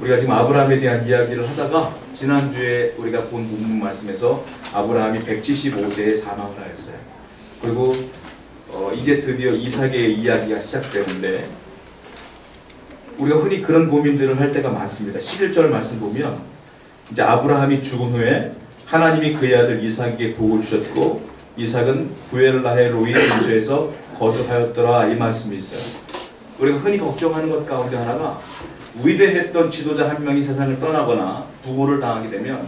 우리가 지금 아브라함에 대한 이야기를 하다가 지난주에 우리가 본 본문 말씀에서 아브라함이 175세에 사망을 하였어요. 그리고 어, 이제 드디어 이삭의 이야기가 시작되는데 우리가 흔히 그런 고민들을 할 때가 많습니다. 11절 말씀 보면 이제 아브라함이 죽은 후에 하나님이 그의 아들 이삭에게 복을 주셨고 이삭은 부엘라헬 로이 근처에서 거주하였더라 이 말씀이 있어요. 우리가 흔히 걱정하는 것 가운데 하나가 위대했던 지도자 한 명이 세상을 떠나거나 부고를 당하게 되면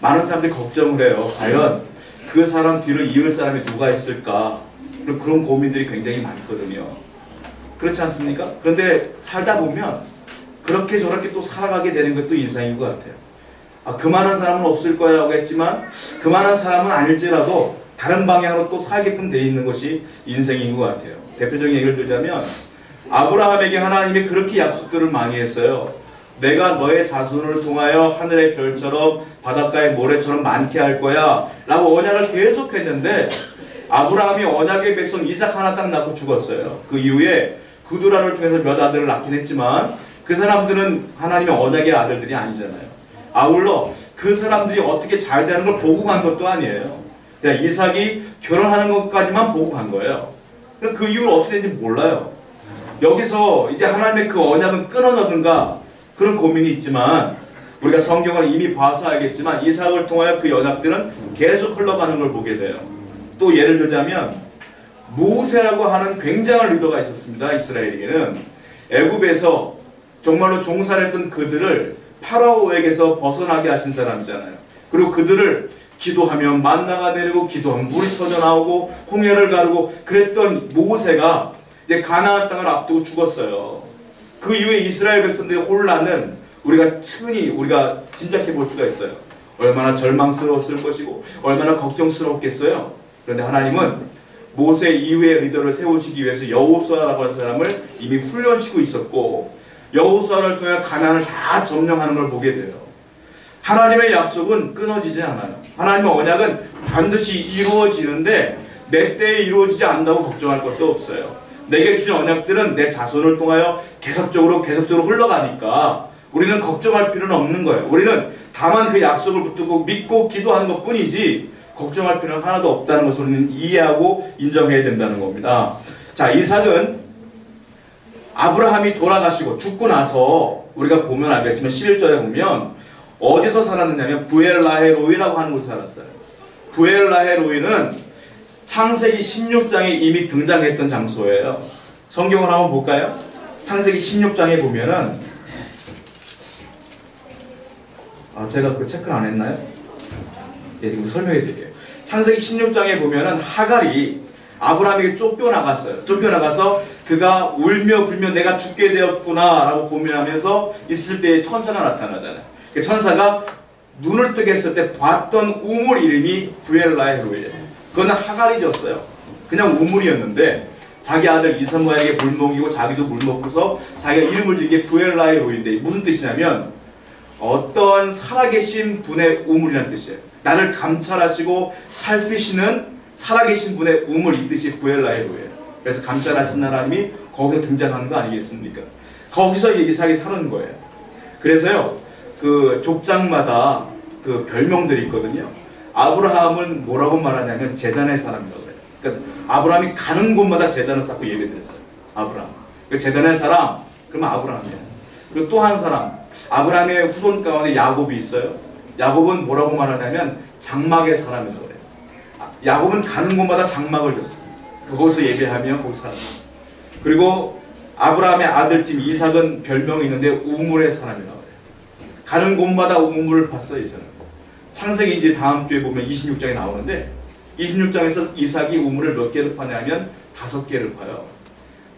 많은 사람들이 걱정을 해요. 과연 그 사람 뒤를 이을 사람이 누가 있을까? 그런 고민들이 굉장히 많거든요. 그렇지 않습니까? 그런데 살다 보면 그렇게 저렇게 또 살아가게 되는 것도 인생인 것 같아요. 아, 그만한 사람은 없을 거라고 했지만 그만한 사람은 아닐지라도 다른 방향으로 또 살게끔 돼 있는 것이 인생인 것 같아요. 대표적인 얘기를 들자면 아브라함에게 하나님이 그렇게 약속들을 많이 했어요. 내가 너의 자손을 통하여 하늘의 별처럼 바닷가의 모래처럼 많게 할 거야 라고 언약을 계속 했는데 아브라함이 언약의 백성 이삭 하나 딱 낳고 죽었어요. 그 이후에 그두라를 통해서 몇 아들을 낳긴 했지만 그 사람들은 하나님의 언약의 아들들이 아니잖아요. 아울러 그 사람들이 어떻게 잘 되는 걸 보고 간 것도 아니에요. 그냥 이삭이 결혼하는 것까지만 보고 간 거예요. 그 이후를 어떻게 되는지 몰라요. 여기서 이제 하나님의 그 언약은 끊어졌는가 그런 고민이 있지만 우리가 성경을 이미 봐서 알겠지만 이삭을 통하여 그 언약들은 계속 흘러가는 걸 보게 돼요. 또 예를 들자면 모세라고 하는 굉장한 리더가 있었습니다. 이스라엘에게는 애굽에서 정말로 종살했던 그들을 파라오에게서 벗어나게 하신 사람이잖아요. 그리고 그들을 기도하면 만나가 내리고 기도하면 물이 터져 나오고 홍해를 가르고 그랬던 모세가 이제 가나안 땅을 앞두고 죽었어요. 그 이후에 이스라엘 백성들의 혼란은 우리가 흔히 우리가 짐작해 볼 수가 있어요. 얼마나 절망스러웠을 것이고 얼마나 걱정스러웠겠어요. 그런데 하나님은 모세 이후의 리더를 세우시기 위해서 여호수아라고 하는 사람을 이미 훈련시키고 있었고 여호수아를 통해 가난을 다 점령하는 걸 보게 돼요. 하나님의 약속은 끊어지지 않아요. 하나님의 언약은 반드시 이루어지는데 내 때에 이루어지지 않는다고 걱정할 것도 없어요. 내게 주신 언약들은 내 자손을 통하여 계속적으로 계속적으로 흘러가니까 우리는 걱정할 필요는 없는 거예요. 우리는 다만 그 약속을 붙들고 믿고 기도하는 것 뿐이지 걱정할 필요는 하나도 없다는 것을 우리는 이해하고 인정해야 된다는 겁니다. 자, 이삭은 아브라함이 돌아가시고 죽고 나서 우리가 보면 알겠지만 11절에 보면 어디서 살았느냐면 부엘라헤로이라고 하는 곳에 살았어요. 부엘라헤로이는 창세기 16장에 이미 등장했던 장소예요. 성경을 한번 볼까요? 창세기 16장에 보면은 아 제가 그 체크를 안 했나요? 예, 지금 설명해 드릴게요. 창세기 16장에 보면은 하갈이 아브라함에게 쫓겨나갔어요. 쫓겨나가서 그가 울며 불며 내가 죽게 되었구나 라고 고민하면서 있을 때 천사가 나타나잖아요. 그 천사가 눈을 뜨게 했을 때 봤던 우물 이름이 부엘라헬로예요. 그거는 하갈이 졌어요. 그냥 우물이었는데 자기 아들 이사무에게 물 먹이고 자기도 물 먹고서 자기가 이름을 지게 부엘라의 로인데 무슨 뜻이냐면 어떤 살아계신 분의 우물이라는 뜻이에요. 나를 감찰하시고 살피시는 살아계신 분의 우물 이 뜻이 부엘라의 로예요. 그래서 감찰하신 하나님이 거기서 등장하는 거 아니겠습니까? 거기서 이삭이 사는 거예요. 그래서요, 그 족장마다 그 별명들이 있거든요. 아브라함은 뭐라고 말하냐면 재단의 사람이라고 그래요. 그러니까 아브라함이 가는 곳마다 재단을 쌓고 예배드렸어요. 아브라함. 그 재단의 사람, 그러면 아브라함이에요. 그리고 또 한 사람, 아브라함의 후손 가운데 야곱이 있어요. 야곱은 뭐라고 말하냐면 장막의 사람이라고 그래요. 야곱은 가는 곳마다 장막을 줬어요. 거기서 예배하며 거기서 살아요. 그리고 아브라함의 아들 집 이삭은 별명이 있는데 우물의 사람이라고 그래요. 가는 곳마다 우물을 봤어요, 이 사람. 창세기 이제 다음 주에 보면 26장에 나오는데 26장에서 이삭이 우물을 몇 개를 파냐면 다섯 개를 파요.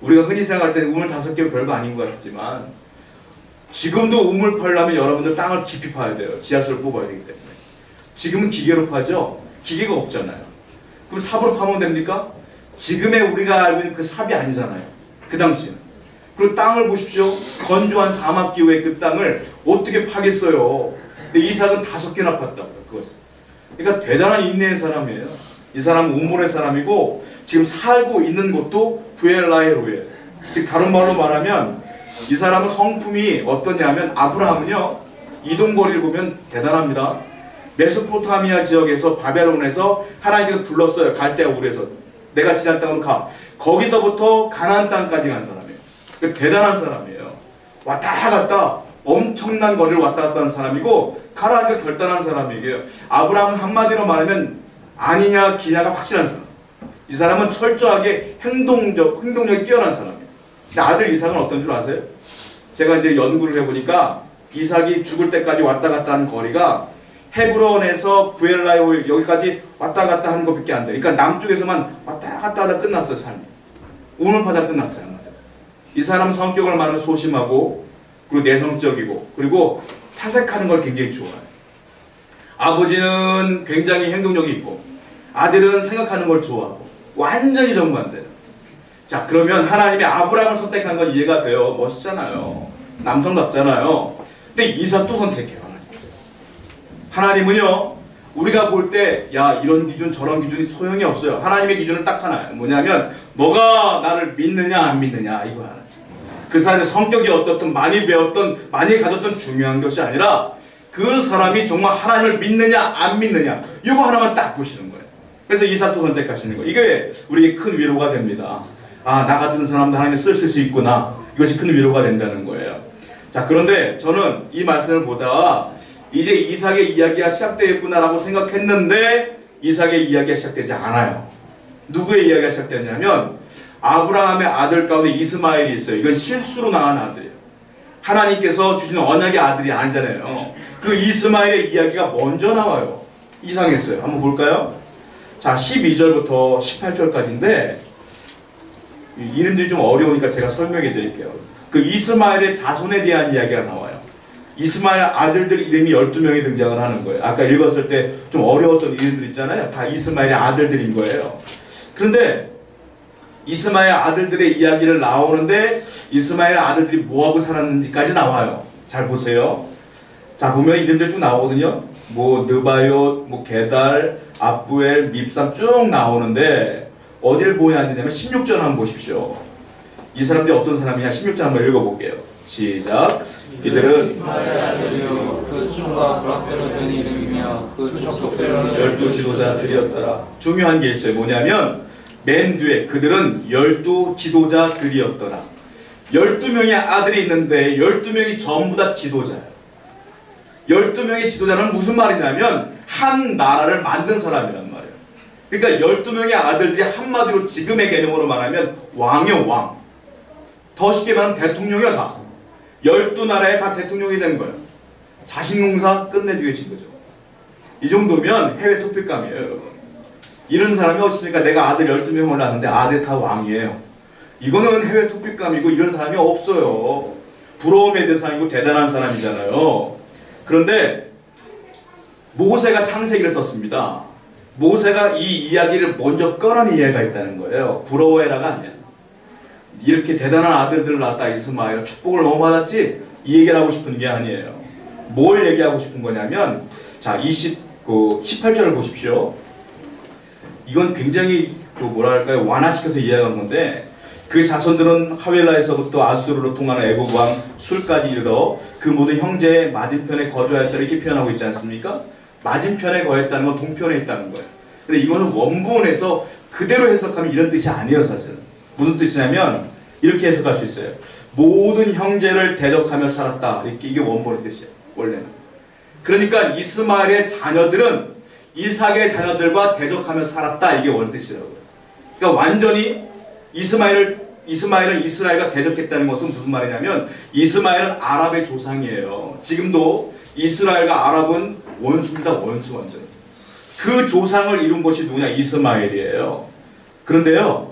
우리가 흔히 생각할 때 우물 다섯 개는 별거 아닌 것 같지만 지금도 우물 파려면 여러분들 땅을 깊이 파야 돼요. 지하수를 뽑아야 되기 때문에. 지금은 기계로 파죠. 기계가 없잖아요. 그럼 삽으로 파면 됩니까? 지금의 우리가 알고 있는 그 삽이 아니잖아요. 그 당시는. 그리고 땅을 보십시오. 건조한 사막 기후의 그 땅을 어떻게 파겠어요? 근데 이삭은 다섯 개나 팠다고요. 그것을. 그러니까 대단한 인내의 사람이에요. 이 사람은 우물의 사람이고 지금 살고 있는 곳도 부엘라헤로예요. 즉 다른 말로 말하면 이 사람은 성품이 어떠냐면 아브라함은요 이동거리를 보면 대단합니다. 메소포타미아 지역에서 바벨론에서 하나님께서 불렀어요. 갈대아 우에서 내가 지난 땅으로 가. 거기서부터 가나안 땅까지 간 사람이에요. 그 대단한 사람이에요. 왔다 갔다 엄청난 거리를 왔다 갔다 한 사람이고 가라앉아 결단한 사람이에요. 아브라함은 한마디로 말하면 아니냐 기냐가 확실한 사람. 이 사람은 철저하게 행동적 행동력이 뛰어난 사람이에요. 근데 아들 이삭은 어떤 줄 아세요? 제가 이제 연구를 해보니까 이삭이 죽을 때까지 왔다 갔다 한 거리가 헤브론에서 부엘라이오 여기까지 왔다 갔다 하는 것밖에 안 돼. 그러니까 남쪽에서만 왔다 갔다 하다 끝났어요, 삶이. 우물파다 끝났어요, 한마디로. 이 사람 성격을 말하면 소심하고, 그리고 내성적이고, 그리고 사색하는 걸 굉장히 좋아해요. 아버지는 굉장히 행동력이 있고, 아들은 생각하는 걸 좋아하고, 완전히 정반대예요. 자, 그러면 하나님이 아브라함을 선택한 건 이해가 돼요. 멋있잖아요. 남성답잖아요. 근데 이삭도 선택해요. 하나님은요, 우리가 볼 때, 야, 이런 기준, 저런 기준이 소용이 없어요. 하나님의 기준은 딱 하나예요. 뭐냐면, 너가 나를 믿느냐, 안 믿느냐, 이거 하나. 그 사람의 성격이 어떻든, 많이 배웠던, 많이 가졌던 중요한 것이 아니라, 그 사람이 정말 하나님을 믿느냐, 안 믿느냐, 이거 하나만 딱 보시는 거예요. 그래서 이삭도 선택하시는 거예요. 이게 우리에게 큰 위로가 됩니다. 아, 나 같은 사람도 하나님이 쓰실 수 있구나. 이것이 큰 위로가 된다는 거예요. 자, 그런데 저는 이 말씀을 보다가 이제 이삭의 이야기가 시작되었구나라고 생각했는데 이삭의 이야기가 시작되지 않아요. 누구의 이야기가 시작되냐면 아브라함의 아들 가운데 이스마엘이 있어요. 이건 실수로 낳은 아들이에요. 하나님께서 주신 언약의 아들이 아니잖아요. 그 이스마엘의 이야기가 먼저 나와요. 이상했어요. 한번 볼까요? 자, 12절부터 18절까지인데 이름들이 좀 어려우니까 제가 설명해 드릴게요. 그 이스마엘의 자손에 대한 이야기가 나와요. 이스마엘 아들들 이름이 12명이 등장을 하는 거예요. 아까 읽었을 때 좀 어려웠던 이름들 있잖아요. 다 이스마엘의 아들들인 거예요. 그런데 이스마엘 아들들의 이야기를 나오는데 이스마엘 아들들이 뭐하고 살았는지까지 나와요. 잘 보세요. 자 보면 이름들 쭉 나오거든요. 뭐 느바요, 뭐 게달, 아부엘, 밉삼 쭉 나오는데 어딜 보여야 되냐면 16절 한번 보십시오. 이 사람들이 어떤 사람이냐 16절 한번 읽어볼게요. 시작. 이들은 그그 열두 지도자들이었더라. 중요한 게 있어요. 뭐냐면 맨 뒤에 그들은 열두 지도자들이었더라. 열두 명의 아들이 있는데 열두 명이 전부 다 지도자예요. 열두 명의 지도자는 무슨 말이냐면 한 나라를 만든 사람이란 말이에요. 그러니까 열두 명의 아들들이 한마디로 지금의 개념으로 말하면 왕이요 왕. 더 쉽게 말하면 대통령이야 다. 열두 나라에 다 대통령이 된 거예요. 자신 공사 끝내주게 진 거죠. 이 정도면 해외 토픽감이에요, 여러분. 이런 사람이 없으니까 내가 아들 12명을 낳았는데 아들 다 왕이에요. 이거는 해외 토픽감이고 이런 사람이 없어요. 부러움의 대상이고 대단한 사람이잖아요. 그런데 모세가 창세기를 썼습니다. 모세가 이 이야기를 먼저 꺼낸 이야기가 있다는 거예요. 부러워해라가 아니야. 이렇게 대단한 아들들을 낳았다 이스마엘 축복을 너무 받았지 이 얘기를 하고 싶은 게 아니에요. 뭘 얘기하고 싶은 거냐면 자 20, 그 18절을 보십시오. 이건 굉장히 그 뭐랄까요 완화시켜서 이해한 건데 그 자손들은 하웰라에서부터 아수르로 통하는 애국 왕 술까지 이르러 그 모든 형제의 맞은편에 거주하였다 이렇게 표현하고 있지 않습니까? 맞은편에 거했다는 건 동편에 있다는 거예요. 근데 이거는 원본에서 그대로 해석하면 이런 뜻이 아니에요 사실은. 무슨 뜻이냐면 이렇게 해석할 수 있어요. 모든 형제를 대적하며 살았다. 이게 원본의 뜻이에요. 원래는. 그러니까 이스마엘의 자녀들은 이삭의 자녀들과 대적하며 살았다. 이게 원 뜻이라고요. 그러니까 완전히 이스마엘을 이스마엘은 이스라엘과 대적했다는 것은 무슨 말이냐면 이스마엘은 아랍의 조상이에요. 지금도 이스라엘과 아랍은 원수입니다. 원수 완전히. 그 조상을 이룬 것이 누구냐? 이스마엘이에요. 그런데요.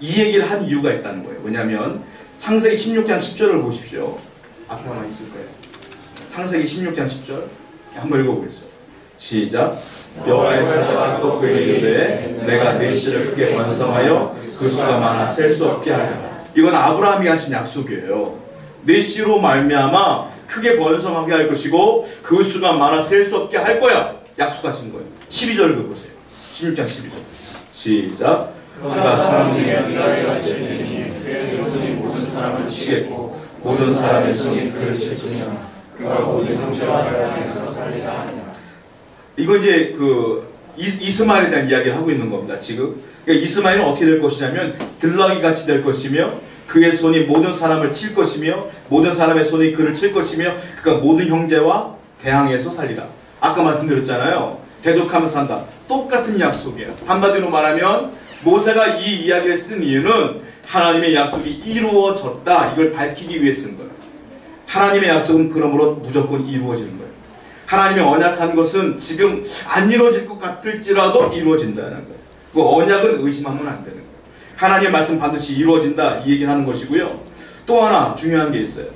이 얘기를 한 이유가 있다는 거예요. 왜냐하면 창세기 16장 10절을 보십시오. 앞에 아마 있을 거예요. 창세기 16장 10절 한번 읽어보겠습니다. 시작. 사자가 또 그에게 이르되 내가 내 씨를 크게 번성하여 그 수가 많아 셀 수 없게 하리라. 이건 아브라함이 하신 약속이에요. 내 씨로 말미암아 크게 번성하게 할 것이고 그 수가 많아 셀 수 없게 할 거야. 약속하신 거예요. 12절 그 보세요. 16장 12절. 시작. 그가 사람들이 이야기가 있으니 그의 모든 사람을 치겠고 모든 사람의 손이 그를 칠지며 그가 모든 형제와 나라에서 살리라 하니라 이거 이제 그 이- 이스마엘에 대한 이야기를 하고 있는 겁니다. 지금 그러니까 이스마엘은 어떻게 될 것이냐면 들락이 같이 될 것이며 그의 손이 모든 사람을 칠 것이며 모든 사람의 손이 그를 칠 것이며 그가 모든 형제와 대항해서 살리라. 아까 말씀드렸잖아요. 대적하면서 산다. 똑같은 약속이에요. 한마디로 말하면 모세가 이 이야기를 쓴 이유는 하나님의 약속이 이루어졌다. 이걸 밝히기 위해 쓴 거예요. 하나님의 약속은 그러므로 무조건 이루어지는 거예요. 하나님의 언약한 것은 지금 안 이루어질 것 같을지라도 이루어진다는 거예요. 그 언약은 의심하면 안 되는 거예요. 하나님의 말씀 반드시 이루어진다 이 얘기를 하는 것이고요. 또 하나 중요한 게 있어요.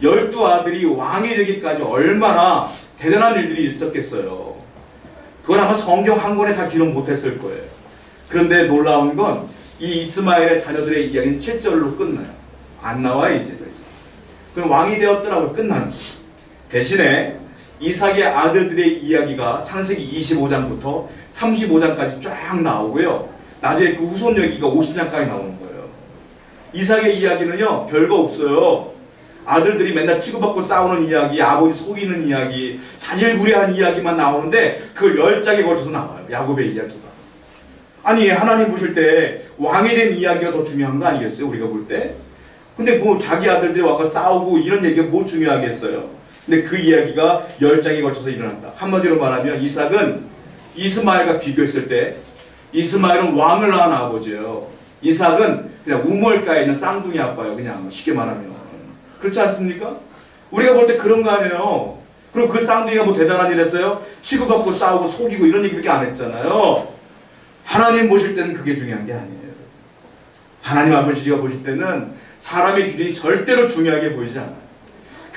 열두 아들이 왕이 되기까지 얼마나 대단한 일들이 있었겠어요. 그건 아마 성경 한 권에 다 기록 못했을 거예요. 그런데 놀라운 건 이 이스마엘의 자녀들의 이야기는 7절로 끝나요. 안 나와요 이제 더 이상. 그럼 왕이 되었더라고 끝나는 거예요. 대신에 이삭의 아들들의 이야기가 창세기 25장부터 35장까지 쫙 나오고요. 나중에 그 후손 얘기가 50장까지 나오는 거예요. 이삭의 이야기는요, 별거 없어요. 아들들이 맨날 치고받고 싸우는 이야기, 아버지 속이는 이야기, 자질구레한 이야기만 나오는데 그 열 장에 걸쳐서 나와요. 야곱의 이야기가. 아니, 하나님 보실 때 왕이 된 이야기가 더 중요한 거 아니겠어요? 우리가 볼 때? 근데 뭐 자기 아들들이 와서 싸우고 이런 얘기가 뭐 중요하겠어요? 근데 그 이야기가 열 장에 걸쳐서 일어난다. 한마디로 말하면 이삭은 이스마엘과 비교했을 때 이스마엘은 왕을 낳은 아버지예요. 이삭은 그냥 우물가에 있는 쌍둥이 아빠예요. 그냥 쉽게 말하면. 그렇지 않습니까? 우리가 볼 때 그런 거 아니에요. 그럼 그 쌍둥이가 뭐 대단한 일 했어요? 치고받고 싸우고 속이고 이런 얘기밖에 안 했잖아요. 하나님 보실 때는 그게 중요한 게 아니에요. 하나님 아버지가 보실 때는 사람의 길이 절대로 중요하게 보이지 않아요.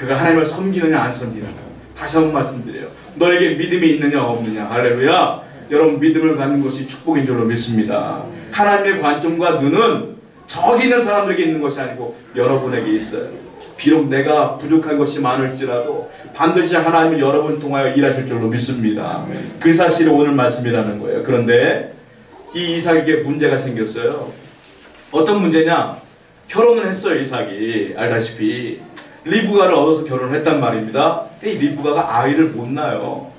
그가 하나님을 섬기느냐 안 섬기느냐. 다시 한번 말씀드려요. 너에게 믿음이 있느냐 없느냐. 할렐루야. 여러분 믿음을 갖는 것이 축복인 줄로 믿습니다. 하나님의 관점과 눈은 저기 있는 사람들에게 있는 것이 아니고 여러분에게 있어요. 비록 내가 부족한 것이 많을지라도 반드시 하나님은 여러분 통하여 일하실 줄로 믿습니다. 그 사실을 오늘 말씀이라는 거예요. 그런데 이 이삭에게 문제가 생겼어요. 어떤 문제냐? 결혼을 했어요, 이삭이. 알다시피. 리브가를 얻어서 결혼을 했단 말입니다. 근데 이 리브가가 아이를 못 낳아요.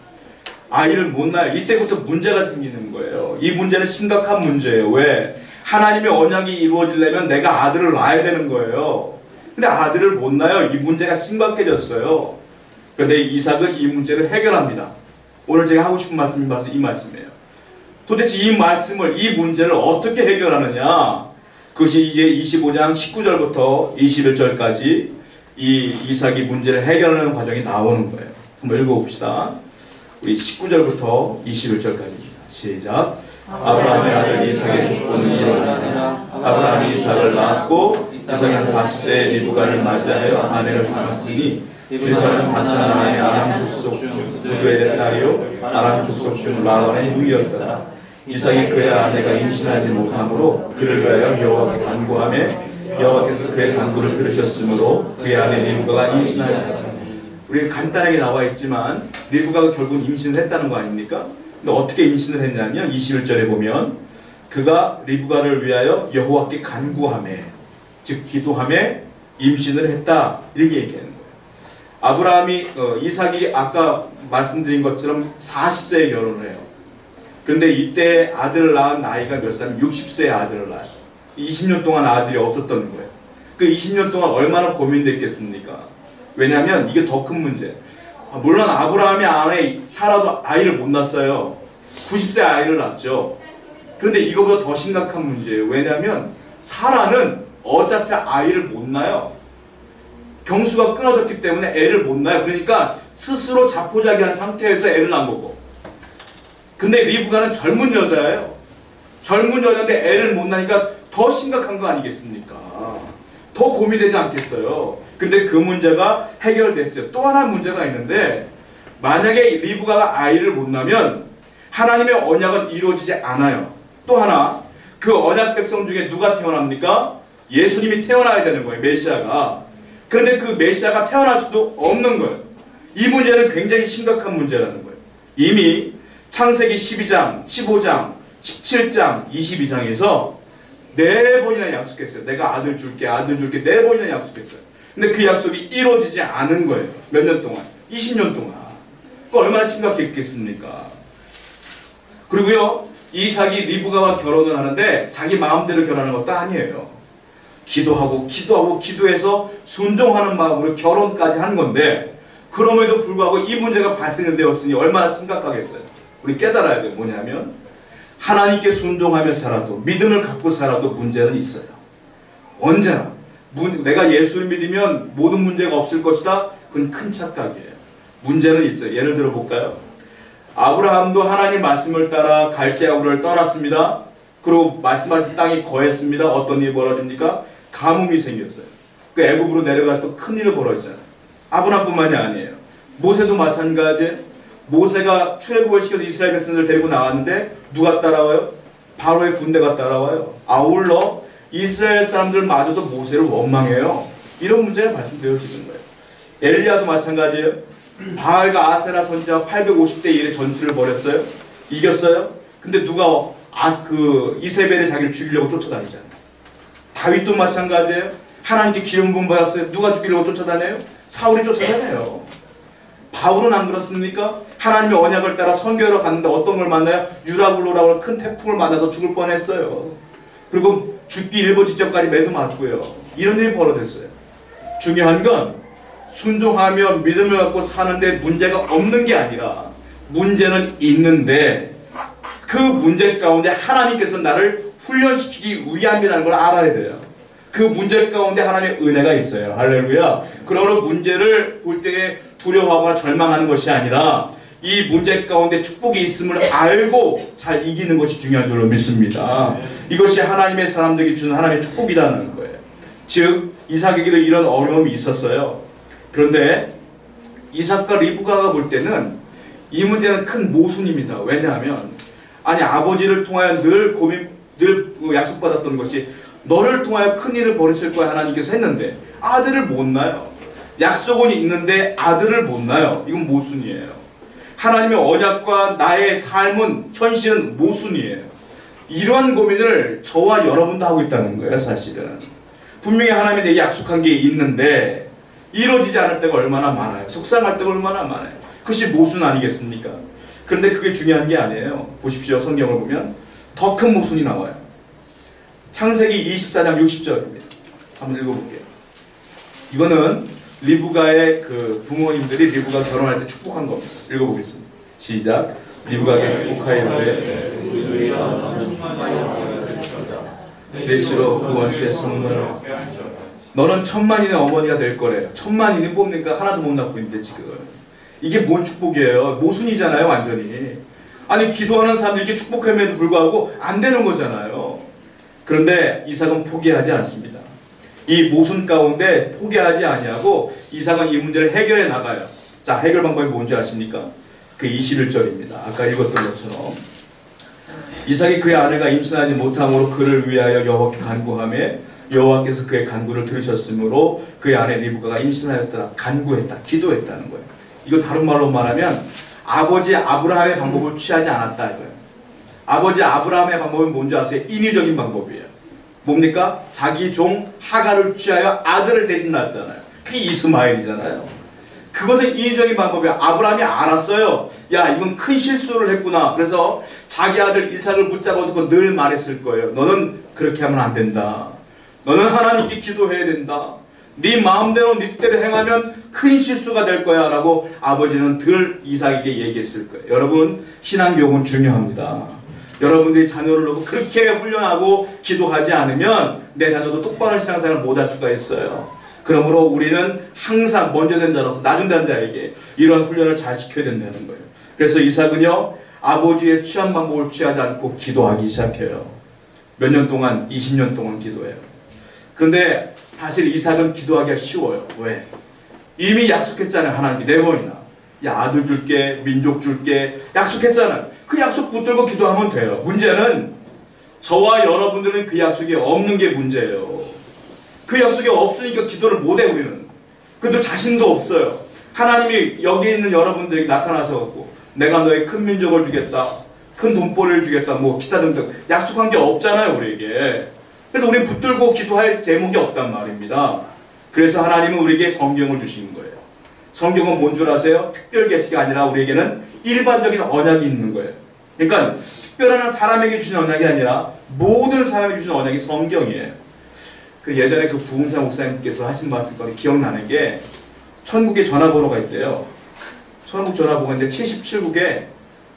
아이를 못 낳아요. 이때부터 문제가 생기는 거예요. 이 문제는 심각한 문제예요. 왜? 하나님의 언약이 이루어지려면 내가 아들을 낳아야 되는 거예요. 근데 아들을 못 낳아요. 이 문제가 심각해졌어요. 그런데 이삭은 이 문제를 해결합니다. 오늘 제가 하고 싶은 말씀이 바로 이 말씀이에요. 도대체 이 말씀을, 이 문제를 어떻게 해결하느냐? 그것이 이제 25장 19절부터 21절까지 이 이삭이 문제를 해결하는 과정이 나오는 거예요. 한번 읽어봅시다. 우리 19절부터 21절까지입니다. 시작. 아브라함의 아들 이삭의 축복은 이러하니라. 아브라함이 이삭을 낳았고 이삭은 40세에 리브가를 맞이하여 아내를 삼았으니 리브가는 바다나의 아람 족속 중 누구의 딸이요 아람 족속 중 라반의 누이였더라. 이삭이 그의 아내가 임신하지 못하므로 그를 위하여 여호와께 간구하며 여호와께서 그의 간구를 들으셨으므로 그의 아내 리브가가 임신하였다. 우리 간단하게 나와 있지만 리브가가 결국 임신을 했다는 거 아닙니까? 근데 어떻게 임신을 했냐면 21절에 보면 그가 리브가를 위하여 여호와께 간구하며 즉 기도하며 임신을 했다 이렇게 얘기하는 거예요. 아브라함이 어, 이삭이 아까 말씀드린 것처럼 40세에 결혼을 해요. 그런데 이때 아들을 낳은 나이가 몇 살? 60세에 아들을 낳아요. 20년 동안 아들이 없었던 거예요. 그 20년 동안 얼마나 고민됐겠습니까? 왜냐하면 이게 더 큰 문제. 아, 물론 아브라함의 아내 사라도 아이를 못 낳았어요. 90세 아이를 낳았죠. 그런데 이거보다 더 심각한 문제예요. 왜냐하면 사라는 어차피 아이를 못 낳아요. 경수가 끊어졌기 때문에 애를 못 낳아요. 그러니까 스스로 자포자기한 상태에서 애를 낳은 거고. 근데 리브가는 젊은 여자예요. 젊은 여자인데 애를 못 낳으니까 더 심각한 거 아니겠습니까? 더 고민되지 않겠어요. 근데 그 문제가 해결됐어요. 또 하나 문제가 있는데 만약에 리브가가 아이를 못 낳으면 하나님의 언약은 이루어지지 않아요. 또 하나 그 언약 백성 중에 누가 태어납니까? 예수님이 태어나야 되는 거예요. 메시아가. 그런데 그 메시아가 태어날 수도 없는 거예요. 이 문제는 굉장히 심각한 문제라는 거예요. 이미 창세기 12장, 15장, 17장, 22장에서 네 번이나 약속했어요. 내가 아들 줄게, 아들 줄게 네 번이나 약속했어요. 근데 그 약속이 이루어지지 않은 거예요. 몇 년 동안? 20년 동안. 그 얼마나 심각했겠습니까? 그리고요, 이삭이 리브가와 결혼을 하는데 자기 마음대로 결혼하는 것도 아니에요. 기도하고 기도하고 기도해서 순종하는 마음으로 결혼까지 한 건데 그럼에도 불구하고 이 문제가 발생되었으니 얼마나 심각하겠어요. 우리 깨달아야 돼요. 뭐냐면 하나님께 순종하며 살아도 믿음을 갖고 살아도 문제는 있어요. 언제나 문- 내가 예수를 믿으면 모든 문제가 없을 것이다. 그건 큰 착각이에요. 문제는 있어요. 예를 들어 볼까요? 아브라함도 하나님 말씀을 따라 갈대아우를 떠났습니다. 그리고 말씀하신 땅이 거했습니다. 어떤 일이 벌어집니까? 가뭄이 생겼어요. 그 애굽으로 내려가 또 큰 일을 벌어졌잖아요. 아브라함뿐만이 아니에요. 모세도 마찬가지예요. 모세가 출애굽을 시켜서 이스라엘 백성들을 데리고 나왔는데 누가 따라와요? 바로의 군대가 따라와요. 아울러 이스라엘 사람들마저도 모세를 원망해요. 이런 문제가 발생되어지는 거예요. 엘리야도 마찬가지예요. 바알과 아세라 선지자 850대 1의 전투를 벌였어요. 이겼어요. 근데 누가 아, 그 이세벨이 자기를 죽이려고 쫓아다니잖아요. 다윗도 마찬가지예요. 하나님께 기름 부음 받았어요. 누가 죽이려고 쫓아다녀요? 사울이 쫓아다녀요. 바울은 안 그렇습니까? 하나님의 언약을 따라 선교하러 갔는데 어떤 걸 만나요? 유라굴로라고 큰 태풍을 만나서 죽을 뻔했어요. 그리고 죽기 일보 직전까지 매도 맞고요. 이런 일이 벌어졌어요. 중요한 건 순종하며 믿음을 갖고 사는데 문제가 없는 게 아니라 문제는 있는데 그 문제 가운데 하나님께서 나를 훈련시키기 위함이라는 걸 알아야 돼요. 그 문제 가운데 하나님의 은혜가 있어요. 할렐루야. 그러므로 문제를 볼 때에 두려워하거나 절망하는 것이 아니라 이 문제 가운데 축복이 있음을 알고 잘 이기는 것이 중요한 줄로 믿습니다. 이것이 하나님의 사람들에게 주는 하나님의 축복이라는 거예요. 즉 이삭에게도 이런 어려움이 있었어요. 그런데 이삭과 리브가가 볼 때는 이 문제는 큰 모순입니다. 왜냐하면 아니 아버지를 통하여 늘 고민 늘 약속받았던 것이 너를 통하여 큰 일을 벌이실 거야 하나님께서 했는데 아들을 못 낳아요. 약속은 있는데 아들을 못 낳아요. 이건 모순이에요. 하나님의 언약과 나의 삶은 현실은 모순이에요. 이러한 고민을 저와 여러분도 하고 있다는 거예요, 사실은. 분명히 하나님이 내게 약속한 게 있는데 이루어지지 않을 때가 얼마나 많아요. 속상할 때가 얼마나 많아요. 그것이 모순 아니겠습니까? 그런데 그게 중요한 게 아니에요. 보십시오. 성경을 보면 더 큰 모순이 나와요. 창세기 24장 60절입니다. 한번 읽어볼게요. 이거는 리브가의 그 부모님들이 리브가 결혼할 때 축복한 겁니다. 읽어보겠습니다. 시작. 리브가에게 축복하였는데 내시로 그 원수의 성문을 너는 천만인의 어머니가 될 거래요. 천만인이 뭡니까? 하나도 못 낳고 있는데 지금. 이게 뭔 축복이에요? 모순이잖아요, 완전히. 아니, 기도하는 사람들이 이렇게 축복함에도 불구하고 안 되는 거잖아요. 그런데 이삭은 포기하지 않습니다. 이 모순 가운데 포기하지 아니하고 이삭은 이 문제를 해결해 나가요. 자, 해결 방법이 뭔지 아십니까? 그 21절입니다. 아까 읽었던 것처럼. 이삭이 그의 아내가 임신하지 못함으로 그를 위하여 여호와께 간구하며 여호와께서 그의 간구를 들으셨으므로 그의 아내 리브가가 임신하였더라. 간구했다. 기도했다는 거예요. 이거 다른 말로 말하면 아버지 아브라함의 방법을 취하지 않았다 이거예요. 아버지 아브라함의 방법은 뭔지 아세요? 인위적인 방법이에요. 뭡니까? 자기 종 하가를 취하여 아들을 대신 낳았잖아요. 그게 이스마엘이잖아요. 그것은 인위적인 방법이야. 아브라함이 알았어요. 야, 이건 큰 실수를 했구나. 그래서 자기 아들 이삭을 붙잡아두고 늘 말했을 거예요. 너는 그렇게 하면 안 된다. 너는 하나님께 기도해야 된다. 네 마음대로 네 뜻대로 행하면 큰 실수가 될 거야 라고 아버지는 늘 이삭에게 얘기했을 거예요. 여러분 신앙교육은 중요합니다. 여러분들이 자녀를 놓고 그렇게 훈련하고 기도하지 않으면 내 자녀도 똑바른 신앙생활을 못할 수가 있어요. 그러므로 우리는 항상 먼저 된 자로서 나중 된 자에게 이런 훈련을 잘 시켜야 된다는 거예요. 그래서 이삭은요 아버지의 취한 방법을 취하지 않고 기도하기 시작해요. 몇 년 동안 20년 동안 기도해요. 그런데 사실 이삭은 기도하기가 쉬워요. 왜? 이미 약속했잖아요. 하나님께 네 번이나. 야 아들 줄게 민족 줄게 약속했잖아요. 그 약속 붙들고 기도하면 돼요. 문제는 저와 여러분들은 그 약속이 없는 게 문제예요. 그 약속이 없으니까 기도를 못해 우리는. 그래도 자신도 없어요. 하나님이 여기 있는 여러분들에게 나타나서 갖고 내가 너의 큰 민족을 주겠다. 큰 돈벌이를 주겠다. 뭐 기타 등등 약속한 게 없잖아요 우리에게. 그래서 우리는 붙들고 기도할 제목이 없단 말입니다. 그래서 하나님은 우리에게 성경을 주신 거예요. 성경은 뭔 줄 아세요? 특별 계시가 아니라 우리에게는 일반적인 언약이 있는 거예요. 그러니까 특별한 사람에게 주신 언약이 아니라 모든 사람에게 주신 언약이 성경이에요. 그 예전에 그 부흥사 목사님께서 하신 말씀 거리 기억나는 게 천국에 전화번호가 있대요. 천국 전화번호인데 77국에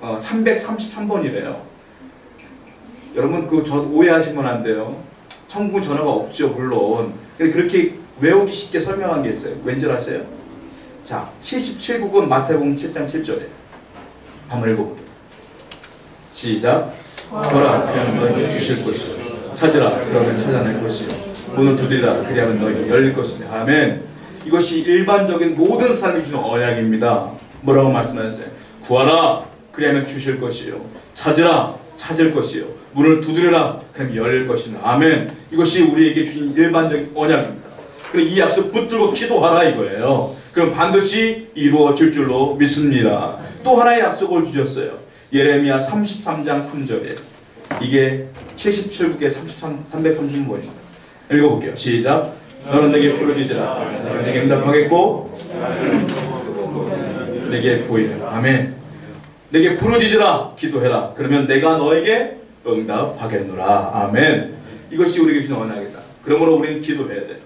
어, 333번이래요. 여러분 그 저 오해하시면 안 돼요. 천국은 전화가 없죠 물론. 근데 그렇게 외우기 쉽게 설명한 게 있어요. 왠지 아세요? 자 77국은 마태복음 7장 7절에 한번 읽어볼게요. 시작. 보라 그냥 너에게 주실 것이요. 찾으라 그러면 찾아낼 것이요. 문을 두드리라 그리하면 너에게 열릴 것이니. 아멘. 이것이 일반적인 모든 사람이 주는 언약입니다. 뭐라고 말씀하셨어요? 구하라 그리하면 주실 것이요. 찾으라 찾을 것이요. 문을 두드려라 그러면 열릴 것이니. 아멘. 이것이 우리에게 주신 일반적인 언약입니다. 그럼 이 약속 붙들고 기도하라 이거예요 그럼 반드시 이루어질 줄로 믿습니다 또 하나의 약속을 주셨어요 예레미야 33장 3절에 이게 77국의 33, 330번입니다. 읽어볼게요. 시작. 너는 내게 부르짖으라. 내게 응답하겠고 내게 보이라. 아멘. 내게 부르짖으라. 기도해라. 그러면 내가 너에게 응답하겠노라. 아멘. 이것이 우리에게 주는 언약이다. 그러므로 우리는 기도해야 돼.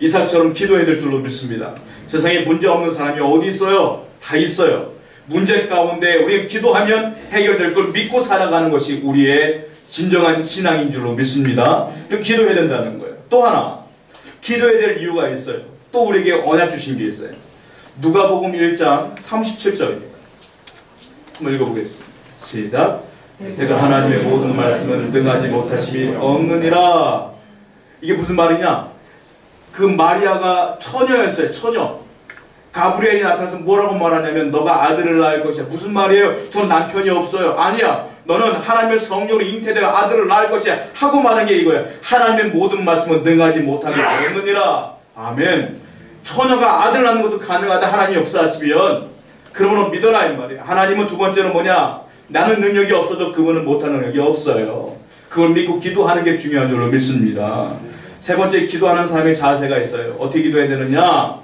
이삭처럼 기도해야 될 줄로 믿습니다. 세상에 문제 없는 사람이 어디 있어요? 다 있어요. 문제 가운데 우리 기도하면 해결될 걸 믿고 살아가는 것이 우리의 진정한 신앙인 줄로 믿습니다. 기도해야 된다는 거예요. 또 하나 기도해야 될 이유가 있어요. 또 우리에게 언약 주신 게 있어요. 누가복음 1장 37절입니다. 한번 읽어보겠습니다. 시작. 내가 하나님의 모든 말씀을 능하지 못하심이 없느니라. 이게 무슨 말이냐? 그 마리아가 처녀였어요. 처녀. 가브리엘이 나타나서 뭐라고 말하냐면 너가 아들을 낳을 것이야. 무슨 말이에요? 저는 남편이 없어요. 아니야. 너는 하나님의 성령으로 잉태되어 아들을 낳을 것이야. 하고 말한 게 이거야. 하나님의 모든 말씀은 능하지 못하게 없느니라. 아멘. 처녀가 아들 낳는 것도 가능하다. 하나님 역사하시면 그러므로 믿어라 이 말이야. 하나님은 두 번째는 뭐냐? 나는 능력이 없어도 그분은 못하는 능력이 없어요. 그걸 믿고 기도하는 게 중요한 줄로 믿습니다. 세 번째 기도하는 사람의 자세가 있어요. 어떻게 기도해야 되느냐?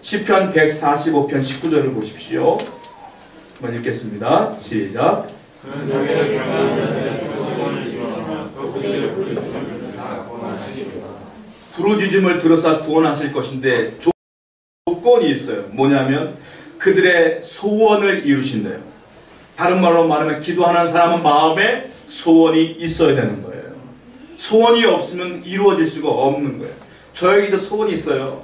시편 145편 19절을 보십시오. 한번 읽겠습니다. 시작. 부르짖음을 들어서 구원하실 것인데 조건이 있어요. 뭐냐면 그들의 소원을 이루신대요. 다른 말로 말하면 기도하는 사람은 마음에 소원이 있어야 되는 거예요. 소원이 없으면 이루어질 수가 없는 거예요. 저에게도 소원이 있어요.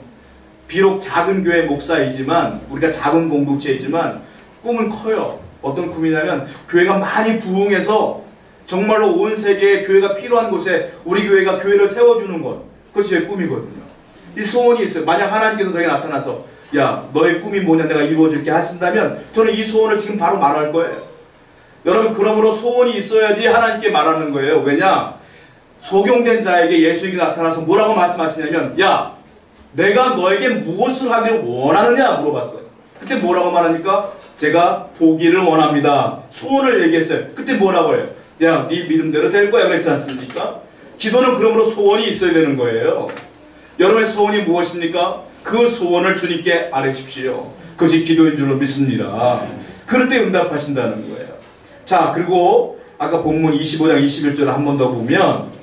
비록 작은 교회 목사이지만 우리가 작은 공동체이지만 꿈은 커요. 어떤 꿈이냐면 교회가 많이 부흥해서 정말로 온 세계에 교회가 필요한 곳에 우리 교회가 교회를 세워주는 것. 그것이 제 꿈이거든요. 이 소원이 있어요. 만약 하나님께서 저에게 나타나서 야 너의 꿈이 뭐냐 내가 이루어줄게 하신다면 저는 이 소원을 지금 바로 말할 거예요. 여러분 그러므로 소원이 있어야지 하나님께 말하는 거예요. 왜냐? 소경된 자에게 예수님이 나타나서 뭐라고 말씀하시냐면 야 내가 너에게 무엇을 하길 원하느냐 물어봤어요. 그때 뭐라고 말합니까? 제가 보기를 원합니다. 소원을 얘기했어요. 그때 뭐라고 해요? 야, 네 믿음대로 될 거야 그랬지 않습니까? 기도는 그러므로 소원이 있어야 되는 거예요. 여러분의 소원이 무엇입니까? 그 소원을 주님께 아뢰십시오. 그것이 기도인 줄로 믿습니다. 그럴 때 응답하신다는 거예요. 자, 그리고 아까 본문 25장 21절을 한번 더 보면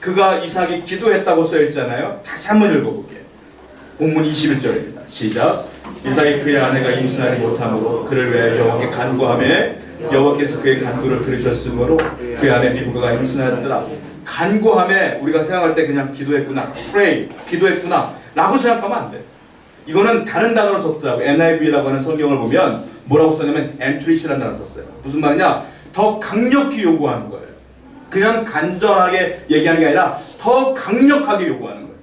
그가 이삭이 기도했다고 써 있잖아요. 다시 한번 읽어볼게요. 본문 21절입니다. 시작. 이삭이 그의 아내가 임신하지 못함으로 그를 위하여 여호와께 간구하며 여호와께서 그의 간구를 들으셨으므로 그의 아내 리브가가 임신하였더라. 간구함에 우리가 생각할 때 그냥 기도했구나, pray, 기도했구나 라고 생각하면 안 돼. 이거는 다른 단어로 썼더라고. NIV라고 하는 성경을 보면 뭐라고 썼냐면 entreat라는 단어를 썼어요. 무슨 말이냐? 더 강력히 요구하는 거예요. 그냥 간절하게 얘기하는 게 아니라 더 강력하게 요구하는 거예요.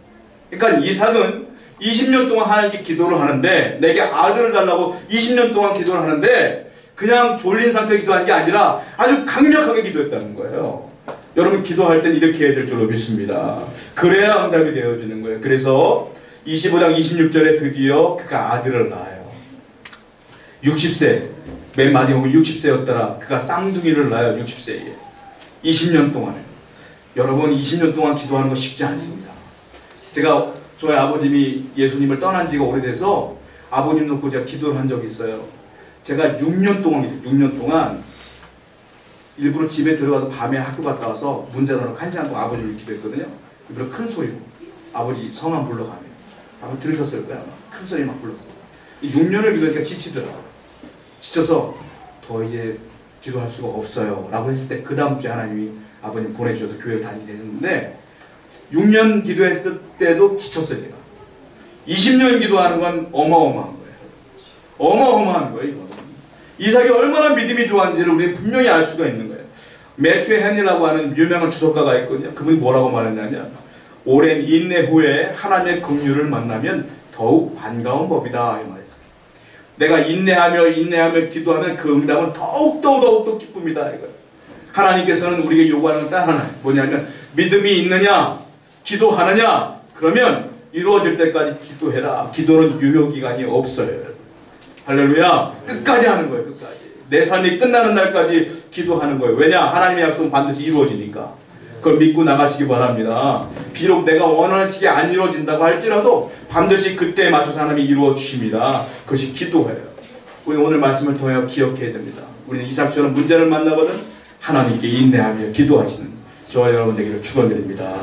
그러니까 이삭은 20년 동안 하나님께 기도를 하는데 내게 아들을 달라고 20년 동안 기도를 하는데 그냥 졸린 상태에 기도한 게 아니라 아주 강력하게 기도했다는 거예요. 여러분 기도할 땐 이렇게 해야 될 줄로 믿습니다. 그래야 응답이 되어지는 거예요. 그래서 25장 26절에 드디어 그가 아들을 낳아요. 60세 맨 마지막에 60세였더라. 그가 쌍둥이를 낳아요. 60세에 20년 동안에 여러분 20년 동안 기도하는 거 쉽지 않습니다. 제가 저희 아버님이 예수님을 떠난 지가 오래돼서 아버님 놓고 제가 기도를 한 적이 있어요. 제가 6년 동안 기도, 6년 동안 일부러 집에 들어가서 밤에 학교 갔다 와서 문 열어놓고 한 시간 동안 아버지를 기도했거든요. 일부러 큰 소리로 아버지 성함 불러가며 아마 들으셨을 거야. 아마. 큰 소리 막 불렀어요. 이 6년을 기도하니까 지치더라고요. 지쳐서 더 이제 기도할 수가 없어요. 라고 했을 때 그 다음 주에 하나님이 아버님 보내주셔서 교회를 다니게 되셨는데 6년 기도했을 때도 지쳤어요 제가. 20년 기도하는 건 어마어마한 거예요. 어마어마한 거예요 이거 이삭이 얼마나 믿음이 좋았는지를 우리는 분명히 알 수가 있는 거예요. 매추의 헨이라고 하는 유명한 주석가가 있거든요. 그분이 뭐라고 말했냐면 오랜 인내 후에 하나님의 긍휼을 만나면 더욱 반가운 법이다 이 말했어요 내가 인내하며 인내하며 기도하면 그 응답은 더욱더 더욱더 기쁩니다 이거예요 하나님께서는 우리에게 요구하는 건딱 하나 뭐냐면 믿음이 있느냐 기도하느냐 그러면 이루어질 때까지 기도해라. 기도는 유효기간이 없어요. 할렐루야. 끝까지 하는 거예요 끝까지. 내 삶이 끝나는 날까지 기도하는 거예요. 왜냐? 하나님의 약속은 반드시 이루어지니까 그걸 믿고 나가시기 바랍니다. 비록 내가 원하는 시기에 안 이루어진다고 할지라도 반드시 그때에 맞춰서 하나님이 이루어 주십니다. 그것이 기도예요. 우리 오늘 말씀을 통해 기억해야 됩니다. 우리는 이삭처럼 문제를 만나거든 하나님께 인내하며 기도하시는 저와 여러분 되기를 축원드립니다.